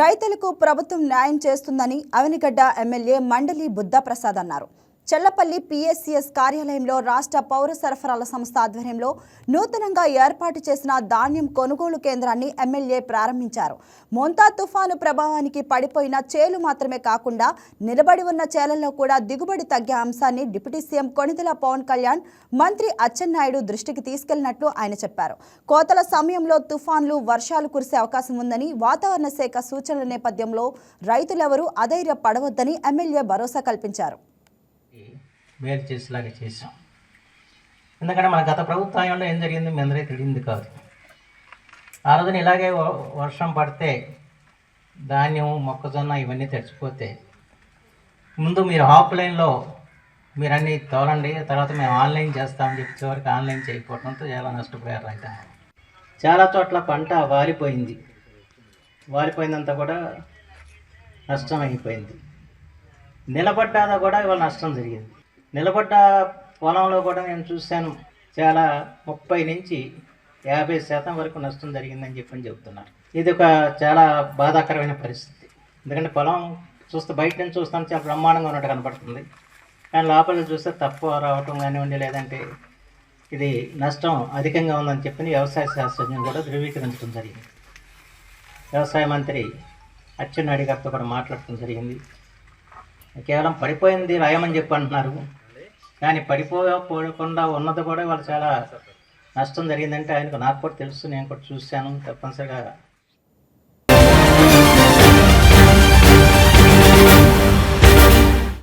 రైతులకు ప్రభుత్వం న్యాయం చేస్తుందని అవనిగడ్డ ఎమ్మెల్యే మండలి బుద్ధప్రసాద్ అన్నారు. చెల్లపల్లి పిఎస్సిఎస్ కార్యాలయంలో రాష్ట్ర పౌర సరఫరాల సంస్థ ఆధ్వర్యంలో నూతనంగా ఏర్పాటు చేసిన ధాన్యం కొనుగోలు కేంద్రాన్ని ఎమ్మెల్యే ప్రారంభించారు. మొంతా తుఫాను ప్రభావానికి పడిపోయిన చేలు మాత్రమే కాకుండా నిలబడి ఉన్న చేలల్లో కూడా దిగుబడి తగ్గే అంశాన్ని డిప్యూటీ సీఎం కొణిదెల పవన్ కళ్యాణ్ మంత్రి అచ్చెన్నాయుడు దృష్టికి తీసుకెళ్ళినట్లు ఆయన చెప్పారు. కోతల సమయంలో తుఫాన్లు వర్షాలు కురిసే అవకాశం ఉందని వాతావరణ శాఖ సూచనల నేపథ్యంలో రైతులెవరూ అధైర్య పడవద్దని ఎమ్మెల్యే భరోసా కల్పించారు. మేలు చేసేలాగా చేసాం ఎందుకంటే మన గత ప్రభుత్వంలో ఏం జరిగింది మీ అందరికీ తెలియంది కాదు. ఆ రోజున ఇలాగే వ- వర్షం పడితే ధాన్యం మొక్కజొన్న ఇవన్నీ తెచ్చిపోతే ముందు మీరు ఆఫ్లైన్లో మీరు అన్నీ తోలండి తర్వాత మేము ఆన్లైన్ చేస్తామని చెప్పి చివరికి ఆన్లైన్ చేయకపోవడంతో చాలా నష్టపోయారు రైతాంగం. చాలా చోట్ల పంట వారిపోయింది వారిపోయిందంతా కూడా నష్టం అయిపోయింది కూడా ఇవాళ నష్టం జరిగింది. నిలబడ్డ పొలంలో కూడా నేను చూశాను చాలా ముప్పై నుంచి యాభై శాతం వరకు నష్టం జరిగిందని చెప్పని చెబుతున్నారు. ఇది ఒక చాలా బాధాకరమైన పరిస్థితి. ఎందుకంటే పొలం చూస్తే బయట నుంచి చూస్తాను చాలా బ్రహ్మాండంగా ఉన్నట్టు కనపడుతుంది. కానీ లోపల చూస్తే తక్కువ రావటం కానివ్వండి లేదంటే ఇది నష్టం అధికంగా ఉందని చెప్పి వ్యవసాయ శాస్త్రజ్ఞులు కూడా ధృవీకరించడం జరిగింది. వ్యవసాయ మంత్రి అచ్చెన్నాయుడు గారితో కూడా మాట్లాడటం జరిగింది. కేవలం పడిపోయింది రాయమని చెప్పి అంటున్నారు. కానీ పడిపోకుండా ఉన్నది కూడా వాళ్ళు చాలా నష్టం జరిగిందంటే ఆయనకు నాకు కూడా తెలుసు నేను కూడా చూశాను తప్పనిసరిగా